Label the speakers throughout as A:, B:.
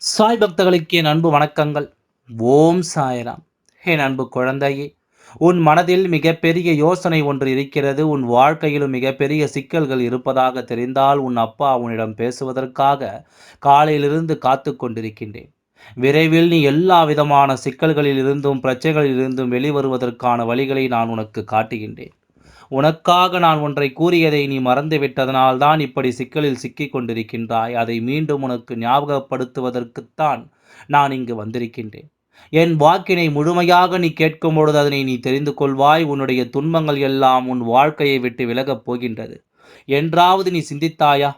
A: சாய் பக்தர்களுக்கு என் அன்பு வணக்கங்கள். ஓம் சாய்ராம். என் அன்பு குழந்தையே உன் மனதில் மிகப்பெரிய யோசனை ஒன்று இருக்கிறது. உன் வாழ்க்கையிலும் மிகப்பெரிய சிக்கல்கள் இருப்பதாக தெரிந்தால் உன் அப்பா உன்னிடம் பேசுவதற்காக காலையிலிருந்து காத்து கொண்டிருக்கின்றேன். விரைவில் நீ எல்லா விதமான சிக்கல்களில் இருந்தும் பிரச்சனைகளில் இருந்தும் வெளிவருவதற்கான வழிகளை நான் உனக்கு காட்டுகின்றேன். உனக்காக நான் ஒன்றை கூறியதை நீ மறந்துவிட்டதனால் தான் இப்படி சிக்கலில் சிக்கிக் கொண்டிருக்கின்றாய். அதை மீண்டும் உனக்கு ஞாபகப்படுத்துவதற்குத்தான் நான் இங்கு வந்திருக்கின்றேன். என் வாக்கினை முழுமையாக நீ கேட்கும் பொழுது அதனை நீ தெரிந்து கொள்வாய். உன்னுடைய துன்பங்கள் எல்லாம் உன் வாழ்க்கையை விட்டு விலகப் போகின்றது. என்றாவது நீ சிந்தித்தாயா?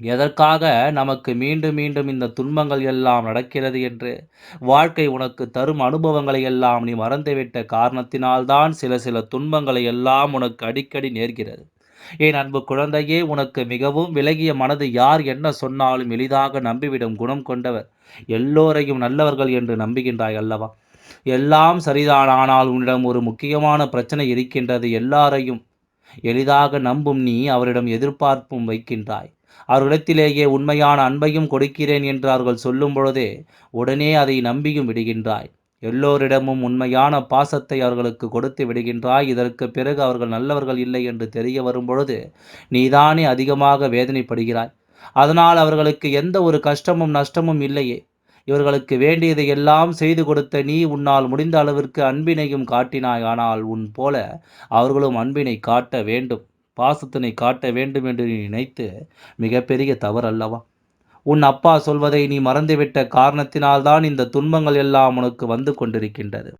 A: எதற்காக நமக்கு மீண்டும் மீண்டும் இந்த துன்பங்கள் எல்லாம் நடக்கிறது என்று? வாழ்க்கை உனக்கு தரும் அனுபவங்களை எல்லாம் நீ மறந்துவிட்ட காரணத்தினால்தான் சில சில துன்பங்களை எல்லாம் உனக்கு அடிக்கடி நேர்கிறது. என் அன்பு குழந்தையே உனக்கு மிகவும் விலகிய மனது யார் என்ன சொன்னாலும் எளிதாக நம்பிவிடும் குணம் கொண்டவர். எல்லோரையும் நல்லவர்கள் என்று நம்புகின்றாய் அல்லவா? எல்லாம் சரிதான் ஆனால் உன்னிடம் ஒரு முக்கியமான பிரச்சனை இருக்கின்றது. எல்லாரையும் எளிதாக நம்பும் நீ அவரிடம் எதிர்பார்ப்பும் வைக்கின்றாய். அவர்களிடத்திலேயே உண்மையான அன்பையும் கொடுக்கிறேன் என்று அவர்கள் சொல்லும் பொழுதே உடனே அதை நம்பியும் விடுகின்றாய். எல்லோரிடமும் உண்மையான பாசத்தை அவர்களுக்கு கொடுத்து விடுகின்றாய். இதற்கு பிறகு அவர்கள் நல்லவர்கள் இல்லை என்று தெரிய வரும் பொழுது நீதானே அதிகமாக வேதனைப்படுகிறாய். அதனால் அவர்களுக்கு எந்த ஒரு கஷ்டமும் நஷ்டமும் இல்லையே. இவர்களுக்கு வேண்டியதை எல்லாம் செய்து கொடுத்த நீ உன்னால் முடிந்த அளவிற்கு அன்பினையும் காட்டினாய். ஆனால் உன் போல அவர்களும் அன்பினை காட்ட வேண்டும். பாசத்தினை காட்ட வேண்டும் என்று நீ நினைத்து மிகப்பெரிய தவறு அல்லவா உன் அப்பா சொல்வதை நீ மறந்துவிட்ட காரணத்தினால்தான் இந்த துன்பங்கள் எல்லாம் உனக்கு வந்து கொண்டிருக்கின்றது.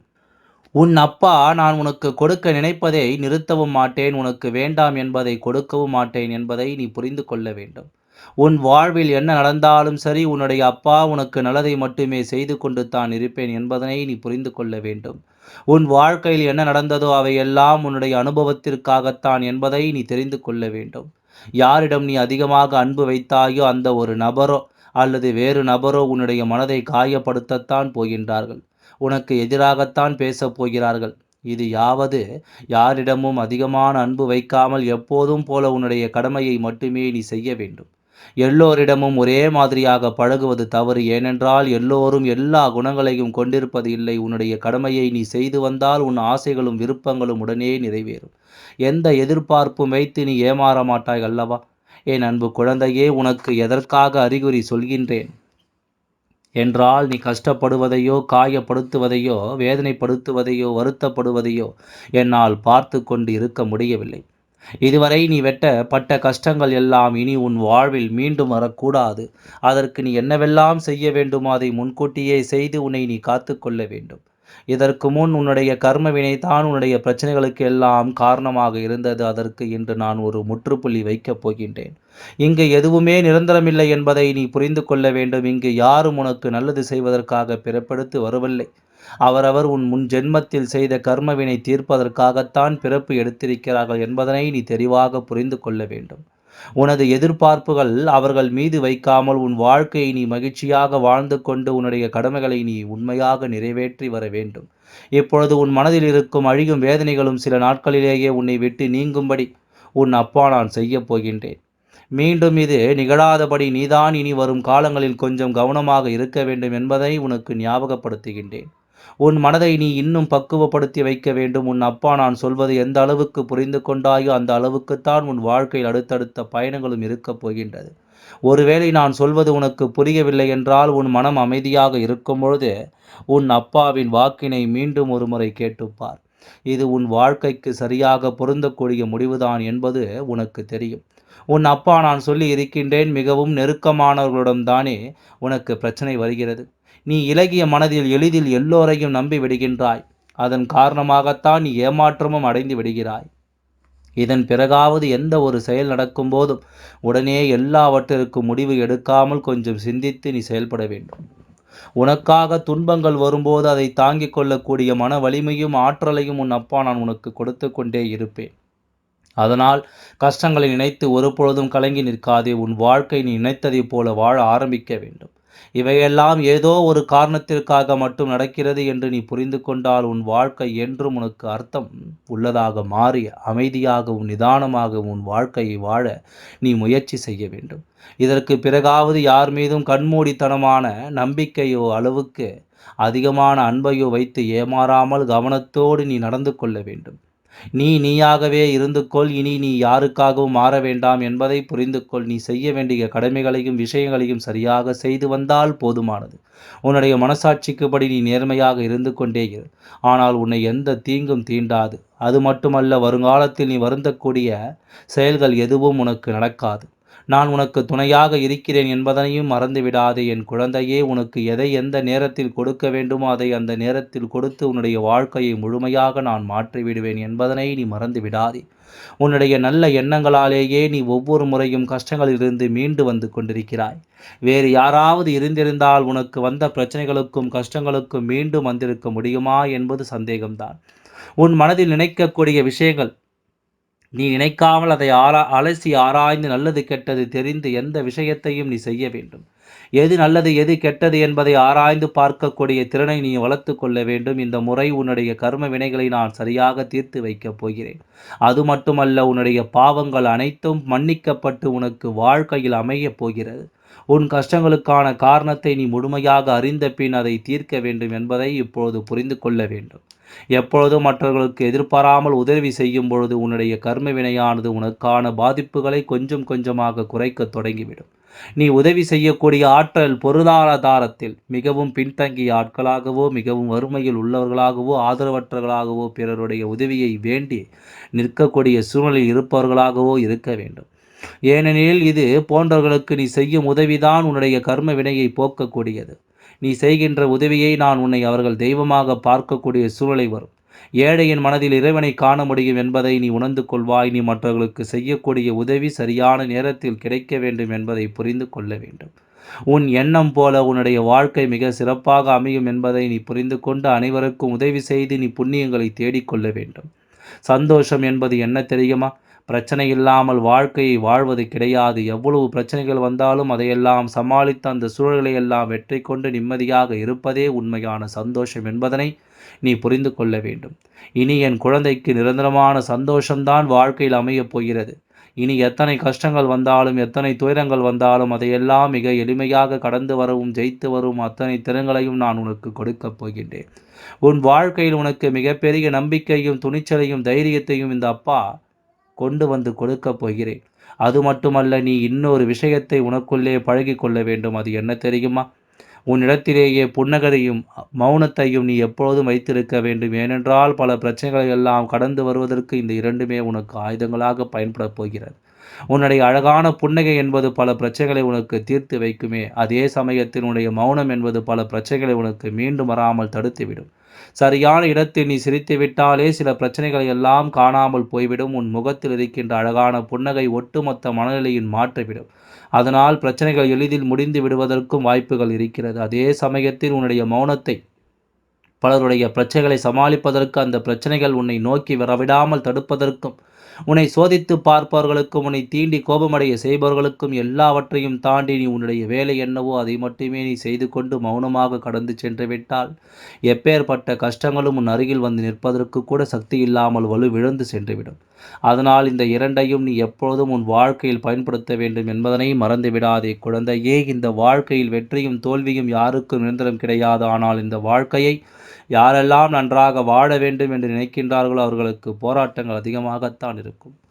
A: உன் அப்பா நான் உனக்கு கொடுக்க நினைப்பதை நிறுத்தவும் மாட்டேன். உனக்கு வேண்டாம் என்பதை கொடுக்கவும் மாட்டேன் என்பதை நீ புரிந்து கொள்ள வேண்டும். உன் வாழ்வில் என்ன நடந்தாலும் சரி உன்னுடைய அப்பா உனக்கு நல்லதை மட்டுமே செய்து கொண்டு தான் இருப்பேன் என்பதனை நீ புரிந்து கொள்ள வேண்டும். உன் வாழ்க்கையில் என்ன நடந்ததோ அவையெல்லாம் உன்னுடைய அனுபவத்திற்காகத்தான் என்பதை நீ தெரிந்து கொள்ள வேண்டும். யாரிடம் நீ அதிகமாக அன்பு வைத்தாயோ அந்த ஒரு நபரோ அல்லது வேறு நபரோ உன்னுடைய மனதை காயப்படுத்தத்தான் போகின்றார்கள். உனக்கு எதிராகத்தான் பேசப் போகிறார்கள். இது யாவது? யாரிடமும் அதிகமான அன்பு வைக்காமல் எப்போதும் போல உன்னுடைய கடமையை மட்டுமே நீ செய்ய வேண்டும். எல்லோரிடமும் ஒரே மாதிரியாக பழகுவது தவறு. ஏனென்றால் எல்லோரும் எல்லா குணங்களையும் கொண்டிருப்பது இல்லை. உன்னுடைய கடமையை நீ செய்து வந்தால் உன் ஆசைகளும் விருப்பங்களும் உடனே நிறைவேறும். எந்த எதிர்பார்ப்பும் வைத்து நீ ஏமாற மாட்டாய் அல்லவா? என் அன்பு குழந்தையே உனக்கு எதற்காக அறிகுறி சொல்கின்றேன்? என்றால் நீ கஷ்டப்படுவதையோ காயப்படுத்துவதையோ வேதனைப்படுத்துவதையோ வருத்தப்படுவதையோ என்னால் பார்த்து கொண்டு இருக்க முடியவில்லை. இதுவரை நீ வெட்ட பட்ட கஷ்டங்கள் எல்லாம் இனி உன் வாழ்வில் மீண்டும் வரக்கூடாது. அதற்கு நீ என்னவெல்லாம் செய்ய வேண்டுமோ அதை முன்கூட்டியே செய்து உன்னை நீ காத்து கொள்ள வேண்டும். இதற்கு முன் உன்னுடைய கர்மவினை தான் உன்னுடைய பிரச்சனைகளுக்கு எல்லாம் காரணமாக இருந்தது. அதற்கு இன்று நான் ஒரு முற்றுப்புள்ளி வைக்கப் போகின்றேன். இங்கு எதுவுமே நிரந்தரமில்லை என்பதை நீ புரிந்து கொள்ள வேண்டும். இங்கு யாரும் உனக்கு நல்லது செய்வதற்காக பிறப்படுத்து வரவில்லை. அவரவர் உன் முன் ஜென்மத்தில் செய்த கர்மவினை தீர்ப்பதற்காகத்தான் பிறப்பு எடுத்திருக்கிறார்கள் என்பதனை நீ தெளிவாக புரிந்து கொள்ள வேண்டும். உனது எதிர்பார்ப்புகள் அவர்கள் மீது வைக்காமல் உன் வாழ்க்கையை நீ மகிழ்ச்சியாக வாழ்ந்து கொண்டு உன்னுடைய கடமைகளை நீ உண்மையாக நிறைவேற்றி வர வேண்டும். இப்பொழுது உன் மனதில் இருக்கும் அழியும் வேதனைகளும் சில நாட்களிலேயே உன்னை விட்டு நீங்கும்படி உன் அப்பா நான் செய்யப் போகின்றேன். மீண்டும் இது நிகழாதபடி நீதான் இனி வரும் காலங்களில் கொஞ்சம் கவனமாக இருக்க வேண்டும் என்பதை உனக்கு ஞாபகப்படுத்துகின்றேன். உன் மனதை நீ இன்னும் பக்குவப்படுத்தி வைக்க வேண்டும். உன் அப்பா நான் சொல்வது எந்த அளவுக்கு புரிந்து கொண்டாயோ அந்த அளவுக்குத்தான் உன் வாழ்க்கையில் அடுத்தடுத்த பயணங்களும் இருக்கப் போகின்றது. ஒருவேளை நான் சொல்வது உனக்கு புரியவில்லை என்றால் உன் மனம் அமைதியாக இருக்கும் பொழுது உன் அப்பாவின் வாக்கினை மீண்டும் ஒருமுறை கேட்டுப்பார். இது உன் வாழ்க்கைக்கு சரியாக பொருந்தக்கூடிய முடிவுதான் என்பது உனக்கு தெரியும். உன் அப்பா நான் சொல்லி இருக்கின்றேன் மிகவும் நெருக்கமானவர்களிடம் தானே உனக்கு பிரச்சனை வருகிறது. நீ இலகிய மனதில் எளிதில் எல்லோரையும் நம்பி விடுகின்றாய். அதன் காரணமாகத்தான் நீ ஏமாற்றமும் அடைந்து விடுகிறாய். இதன் பிறகாவது எந்த ஒரு செயல் நடக்கும்போதும் உடனே எல்லாவற்றிற்கும் முடிவு எடுக்காமல் கொஞ்சம் சிந்தித்து நீ செயல்பட வேண்டும். உனக்காக துன்பங்கள் வரும்போது அதை தாங்கிக் கொள்ளக்கூடிய மன வலிமையும் ஆற்றலையும் உன் அப்பா நான் உனக்கு கொடுத்து கொண்டே இருப்பேன். அதனால் கஷ்டங்களை நினைத்து ஒருபொழுதும் கலங்கி நிற்காதே. உன் வாழ்க்கை நீ நினைத்ததைப் போல வாழ ஆரம்பிக்க வேண்டும். இவையெல்லாம் ஏதோ ஒரு காரணத்திற்காக மட்டும் நடக்கிறது என்று நீ புரிந்து கொண்டால் உன் வாழ்க்கை என்றும் உனக்கு அர்த்தம் உள்ளதாக மாறி அமைதியாகவும் நிதானமாகவும் உன் வாழ்க்கையை வாழ நீ முயற்சி செய்ய வேண்டும். இதற்கு பிறகாவது யார் மீதும் கண்மூடித்தனமான நம்பிக்கையோ அளவுக்கு அதிகமான அன்பையோ வைத்து ஏமாறாமல் கவனத்தோடு நீ நடந்து கொள்ள வேண்டும். நீ நீயாகவே இருந்து கொள் இனி நீ யாருக்காகவும் மாற வேண்டாம் என்பதை புரிந்து கொள் நீ செய்ய வேண்டிய கடமைகளையும் விஷயங்களையும் சரியாக செய்து வந்தால் போதுமானது. உன்னுடைய மனசாட்சிக்குப்படி நீ நேர்மையாக இருந்து கொண்டே இரு. ஆனால் உன்னை எந்த தீங்கும் தீண்டாது. அது மட்டுமல்ல வருங்காலத்தில் நீ வருந்தக்கூடிய செயல்கள் எதுவும் உனக்கு நடக்காது. நான் உனக்கு துணையாக இருக்கிறேன் என்பதனையும் மறந்துவிடாதே. என் குழந்தையே உனக்கு எதை எந்த நேரத்தில் கொடுக்க வேண்டுமோ அதை அந்த நேரத்தில் கொடுத்து உன்னுடைய வாழ்க்கையை முழுமையாக நான் மாற்றிவிடுவேன் என்பதனை நீ மறந்துவிடாதே. உன்னுடைய நல்ல எண்ணங்களாலேயே நீ ஒவ்வொரு முறையும் கஷ்டங்களிலிருந்து மீண்டு வந்து கொண்டிருக்கிறாய். வேறு யாராவது இருந்திருந்தால் உனக்கு வந்த பிரச்சனைகளுக்கும் கஷ்டங்களுக்கும் மீண்டும் வந்திருக்க முடியுமா என்பது சந்தேகம்தான். உன் மனதில் நினைக்கக்கூடிய விஷயங்கள் நீ நினைக்காமல் அதை ஆரா அலசி ஆராய்ந்து நல்லது கெட்டது தெரிந்து எந்த விஷயத்தையும் நீ செய்ய வேண்டும். எது நல்லது எது கெட்டது என்பதை ஆராய்ந்து பார்க்கக்கூடிய திறனை நீ வளர்த்து கொள்ள வேண்டும். இந்த முறை உன்னுடைய கர்ம வினைகளை நான் சரியாக தீர்த்து வைக்கப் போகிறேன். அது மட்டுமல்ல உன்னுடைய பாவங்கள் அனைத்தும் மன்னிக்கப்பட்டு உனக்கு வாழ்க்கையில் அமையப் போகிறது. உன் கஷ்டங்களுக்கான காரணத்தை நீ முழுமையாக அறிந்த பின் அதை தீர்க்க வேண்டும் என்பதை இப்பொழுது புரிந்து கொள்ள வேண்டும். எப்பொழுதும் மற்றவர்களுக்கு எதிர்பாராமல் உதவி செய்யும் பொழுது உன்னுடைய கர்ம வினையானது உனக்கான பாதிப்புகளை கொஞ்சம் கொஞ்சமாக குறைக்க தொடங்கிவிடும். நீ உதவி செய்யக்கூடிய ஆற்றல் பொருளாதாரத்தில் மிகவும் பின்தங்கிய ஆட்களாகவோ மிகவும் வறுமையில் உள்ளவர்களாகவோ ஆதரவற்றவர்களாகவோ பிறருடைய உதவியை வேண்டி நிற்கக்கூடிய சூழ்நிலையில் இருப்பவர்களாகவோ இருக்க வேண்டும். ஏனெனில் இது போன்றவர்களுக்கு நீ செய்யும் உதவிதான் உன்னுடைய கர்ம வினையை போக்கக்கூடியது. நீ செய்கின்ற உதவியை நான் உன்னை அவர்கள் தெய்வமாக பார்க்கக்கூடிய சூழலை வரும். ஏழையின் மனதில் இறைவனை காண முடியும் என்பதை நீ உணர்ந்து கொள்வாய். நீ மற்றவர்களுக்கு செய்யக்கூடிய உதவி சரியான நேரத்தில் கிடைக்க வேண்டும் என்பதை புரிந்து கொள்ள வேண்டும். உன் எண்ணம் போல உன்னுடைய வாழ்க்கை மிக சிறப்பாக அமையும் என்பதை நீ புரிந்து கொண்டு அனைவருக்கும் உதவி செய்து நீ புண்ணியங்களை தேடிக்கொள்ள வேண்டும். சந்தோஷம் என்பது என்ன தெரியுமா? பிரச்சனை இல்லாமல் வாழ்க்கையை வாழ்வது கிடையாது. எவ்வளவு பிரச்சனைகள் வந்தாலும் அதையெல்லாம் சமாளித்து அந்த சூழல்களை எல்லாம் வெற்றி கொண்டு நிம்மதியாக இருப்பதே உண்மையான சந்தோஷம் என்பதனை நீ புரிந்து கொள்ள வேண்டும். இனி என் குழந்தைக்கு நிரந்தரமான சந்தோஷம்தான் வாழ்க்கையில் அமையப் போகிறது. இனி எத்தனை கஷ்டங்கள் வந்தாலும் எத்தனை துயரங்கள் வந்தாலும் அதையெல்லாம் மிக எளிமையாக கடந்து வரவும் ஜெயித்து வரும் அத்தனை திறங்களையும் நான் உனக்கு கொடுக்கப் போகின்றேன். உன் வாழ்க்கையில் உனக்கு மிகப்பெரிய நம்பிக்கையும் துணிச்சலையும் தைரியத்தையும் இந்த அப்பா கொண்டு வந்து கொடுக்கப் போகிறேன். அது மட்டுமல்ல நீ இன்னொரு விஷயத்தை உனக்குள்ளே பழகி கொள்ள வேண்டும். அது என்ன தெரியுமா? உன்னிடத்திலேயே புன்னகரையும் மௌனத்தையும் நீ எப்பொழுதும் வைத்திருக்க வேண்டும். ஏனென்றால் பல பிரச்சனைகளை எல்லாம் கடந்து வருவதற்கு இந்த இரண்டுமே உனக்கு ஆயுதங்களாக பயன்படப் போகிறது. உன்னுடைய அழகான புன்னகை என்பது பல பிரச்சனைகளை உனக்கு தீர்த்து வைக்குமே. அதே சமயத்தில் உன்னுடைய மௌனம் என்பது பல பிரச்சனைகளை உனக்கு மீண்டும் வராமல் தடுத்துவிடும். சரியான இடத்தில் நீ சிரித்துவிட்டாலே சில பிரச்சனைகளை எல்லாம் காணாமல் போய்விடும். உன் முகத்தில் இருக்கின்ற அழகான புன்னகை ஒட்டுமொத்த மனநிலையின் மாற்றிவிடும். அதனால் பிரச்சனைகள் எளிதில் முடிந்து விடுவதற்கும் வாய்ப்புகள் இருக்கிறது. அதே சமயத்தில் உன்னுடைய மௌனத்தை பலருடைய பிரச்சனைகளை சமாளிப்பதற்கு அந்த பிரச்சனைகள் உன்னை நோக்கி வரவிடாமல் தடுப்பதற்கும் உன்னை சோதித்து பார்ப்பவர்களுக்கும் உன்னை தீண்டி கோபமடைய செய்பவர்களுக்கும் எல்லாவற்றையும் தாண்டி நீ உன்னுடைய வேலை என்னவோ அதை மட்டுமே நீ செய்து கொண்டு மௌனமாக கடந்து சென்று விட்டால் எப்பேற்பட்ட கஷ்டங்களும் உன் அருகில் வந்து நிற்பதற்கு கூட சக்தி இல்லாமல் வலு விழுந்து சென்றுவிடும். அதனால் இந்த இரண்டையும் நீ எப்பொழுதும் உன் வாழ்க்கையில் பயன்படுத்த வேண்டும் என்பதனை மறந்து விடாதே குழந்தையே. இந்த வாழ்க்கையில் வெற்றியும் தோல்வியும் யாருக்கும் நிரந்தரம் கிடையாது. ஆனால் இந்த வாழ்க்கையை யாரெல்லாம் நன்றாக வாழ வேண்டும் என்று நினைக்கின்றார்களோ அவர்களுக்கு போராட்டங்கள் அதிகமாகத்தான் இருக்கும்.